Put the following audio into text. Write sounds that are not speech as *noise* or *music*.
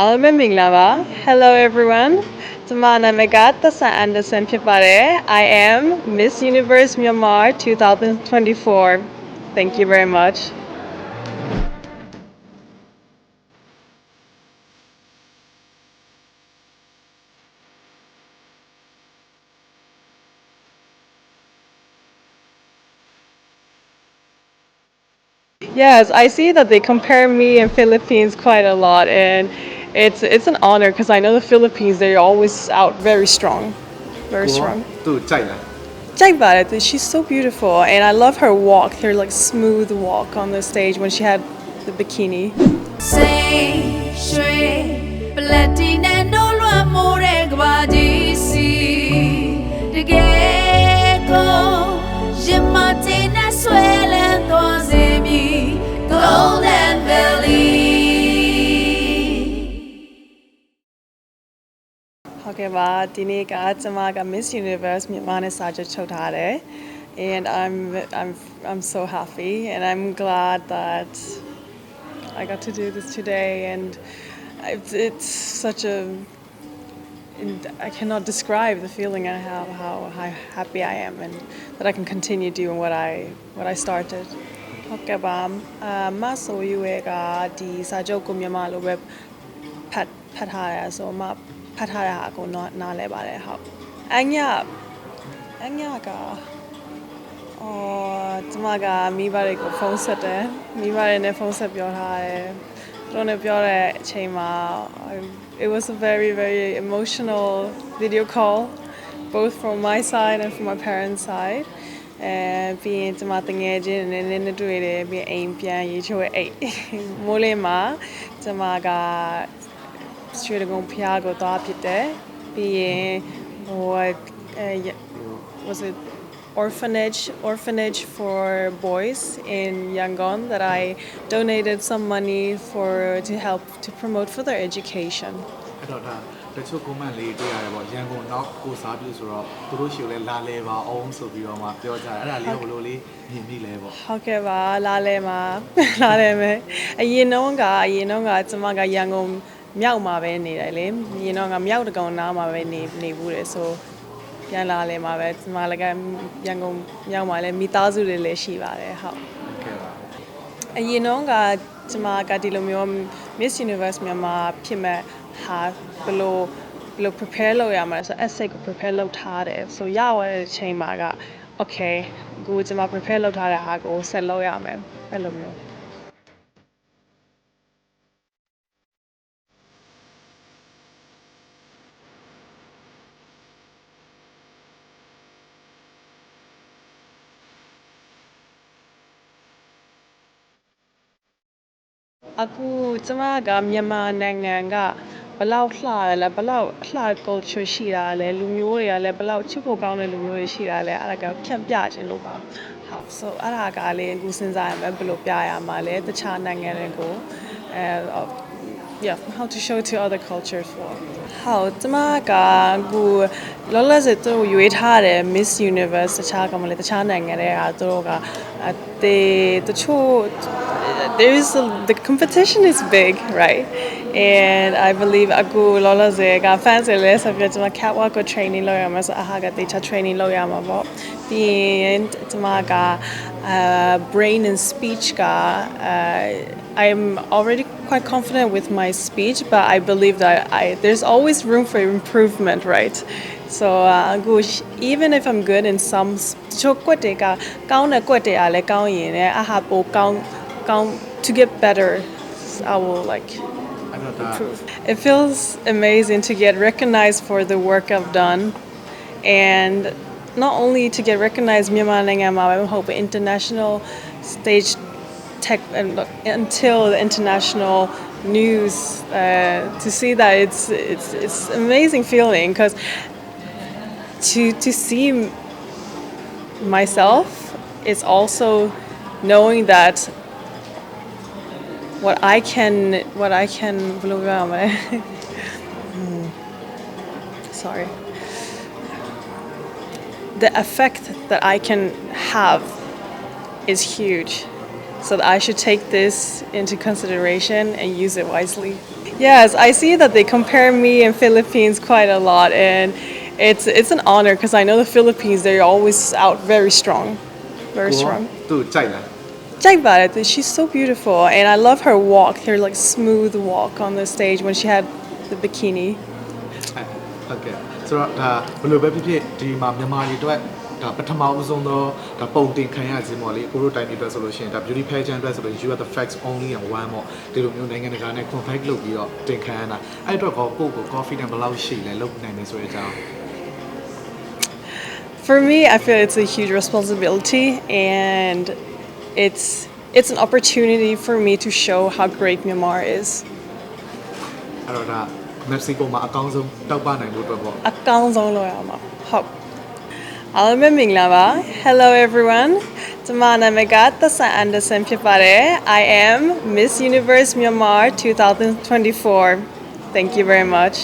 အားလုံးပဲမင်္ဂလာပါ Hello everyone ကျွန်မနာမည်ကသက်ဆန်အန်ဒါဆန်ဖြစ်ပါတယ် I am Miss Universe Myanmar 2024 Thank you very much Yes, I see that they compare me and Philippines quite a lot, and it's it's an honor because I know the Philippines they're always out very strong, very strong. 都在哪？Jaibara, she's so beautiful, and I love her walk, her like smooth walk on the stage when she had the bikini. ဟုတ်ကဲ့ပါဒီနေ့ကကျွန်မက Miss Universe မြန်မာနဲ့စာချုပ်ချုပ်ထားတယ် and I'm I'm I'm so happy and I'm glad that I got to do this today and it's, it's such a and I cannot describe the feeling I have how, how happy I am and that I can continue doing what I what I started ဟုတ်ကဲ့ပါအာမဆိုယူရဲ့ကဒီစာချုပ်ကိုမြန်မာလိုပဲဖတ်ဖတ်ထားရဆိုမှဖ တ်ထားရအကုန်နားနားလဲပါတယ်ဟုတ်အညာအညာကအော်ကျမကမိဘတွေကိုဖုန်းဆက်တယ်မိဘတွေနဲ့ဖုန်းဆက်ပြောထားတယ်သူတို့နဲ့ပြောတဲ့အချိန်မှာ it was a very very emotional video call both from my side and from my parents side အဲပြီးရင်ကျမတငယ်ချင်းနည်းနည်းနဲ့တွေ့တယ်ပြီးရင်အိမ်ပြန်ရေချိုးရဲ့အိတ်မိုးလေးမှာကျမက ရွှေတကုံဖျားကိုသွားဖြစ်တယ်ပြီးရင်ဟိုအဲ was it orphanage orphanage for boys in Yangon that I donated some money for to help to promote for their education အဲ့တော့ဒါတချို့ comment လေးတွေ့ရတယ်ပေါ့ရန်ကုန်နောက်ကိုစားပြုဆိုတော့သူတို့ရှိကိုလည်းလာလဲပါအောင်ဆိုပြီးတော့မှပြောကြတယ်အဲ့ဒါလေးကိုဘယ်လိုလေးမြင်မိလဲပေါ့ ဟုတ်ကဲ့ပါလာလဲမှာ လာလဲမယ်အရင်တော့ကအရင်တော့ကကျမကရန်ကုန် *laughs* မြောက်မှာပဲနေတယ်လေအရင်တော့ကမြောက်တကောင်နားမှာပဲနေနေဘူးတယ်ဆိုပြန်လာလဲမှာပဲကျမလည်းကရန်ကုန်မြောက်မှာလည်းမိသားစုတွေလည်းရှိပါတယ်ဟုတ်ဟုတ်ကဲ့ပါအရင်တော့ကကျမကဒီလိုမျိုး Miss Universe မြန်မာဖြစ်မဲ့ဟာဘယ်လိုဘယ်လို prepare လုပ်ရမှာလဲဆိုတော့ essay ကို prepare လုပ်ထားတယ်ဆိုရရတဲ့အချိန်မှာက okay ကိုကျမ prepare လုပ်ထားတဲ့ဟာကိုဆက်လုပ်ရမယ်အဲ့လိုမျိုး အခုကျမကမြန်မာနိုင်ငံကဘလောက်လှရလဲဘလောက်လှ culture ရှိတာလဲလူမျိုးတွေကလည်းဘလောက်ချစ်ဖို့ကောင်းတဲ့လူမျိုးတွေရှိတာလဲအဲ့ဒါကဖြန့်ပြခြင်းလို့ပါဟုတ် so အဲ့ဒါကလည်းအခုစဉ်းစားရမယ်ဘယ်လိုပြရမှာလဲတခြားနိုင်ငံတွေကိုအဲ yeah how to show to other cultures for ဟုတ်ကျမကအခုလောလောဆယ်သူတို့ရွေးထားတယ် Miss Universe တခြားကမလေးတခြားနိုင်ငံတွေကသူတို့ကအတေတချို့ there is a, the competition is big, right? And I believe aku lola zega fans le sa pya chama catwalk ko training lo yama so aha ga teacher training lo yama bo. Then chama ga uh, brain and speech ga uh, I'm already quite confident with my speech, but I believe that I there's always room for improvement, right? So uh, gosh, even if I'm good in some ချိုကွက်တွေကကောင်းတဲ့ကွက်တွေကလည်းကောင်းရင်လည်းအဟာပိုကောင်း ကောင်း to get better I will like အဲ့တော့ဒါ improve. It feels amazing to get recognized for the work I've done and not only to get recognized မြန်မာနိုင်ငံမှာပဲမဟုတ်ဘူး international stage tech and look, until the international news uh, to see that it's it's it's amazing feeling because to to see myself is also knowing that what I can what I can eh? hmm. sorry. The effect that I can have is huge. So I should take this into consideration and use it wisely. Yes I see that they compare me and Philippines quite a lot and it's it's an honor because I know the Philippines they're always out very strong. Very strong. To China. လား Jai Bharat, she's so beautiful, and I love her walk, her like smooth walk on the stage when she had the bikini. အဲဟုတ်ကဲ့ဆိုတော့ဒါဘယ်လိုပဲဖြစ်ဖြစ်ဒီမှာမြန်မာတွေအတွက်ဒါပထမဦးဆုံးသောဒါပုံတင်ခံရခြင်းပေါ့လေကိုတို့တိုင်းပြည်အတွက်ဆိုလို့ရှိရင်ဒါ beauty pageant အတွက်ဆိုလို့ you are the facts only and one ပေါ့ဒီလိုမျိုးနိုင်ငံတကာနဲ့ conflict လုပ်ပြီးတော့တင်ခံရတာအဲ့အတွက်ကောကိုယ့်ကို confident ဘယ်လောက်ရှိလဲလုပ်နိုင်နေဆိုတဲ့အကြောင်း For me, I feel it's a huge responsibility, and it's it's an opportunity for me to show how great Myanmar is. အဲ့တော့ဒါမက္ကဆီကိုမှာအကောင်းဆုံးတောက်ပနိုင်ဖို့အတွက်ပေါ့ အကောင်းဆုံးလို့ရမှာဟုတ်အားလုံးပဲမင်္ဂလာပါ Hello everyone ကျွန်မနာမည်ကသက်ဆန်အန်ဒါဆန်ဖြစ်ပါတယ် I am Miss Universe Myanmar 2024 Thank you very much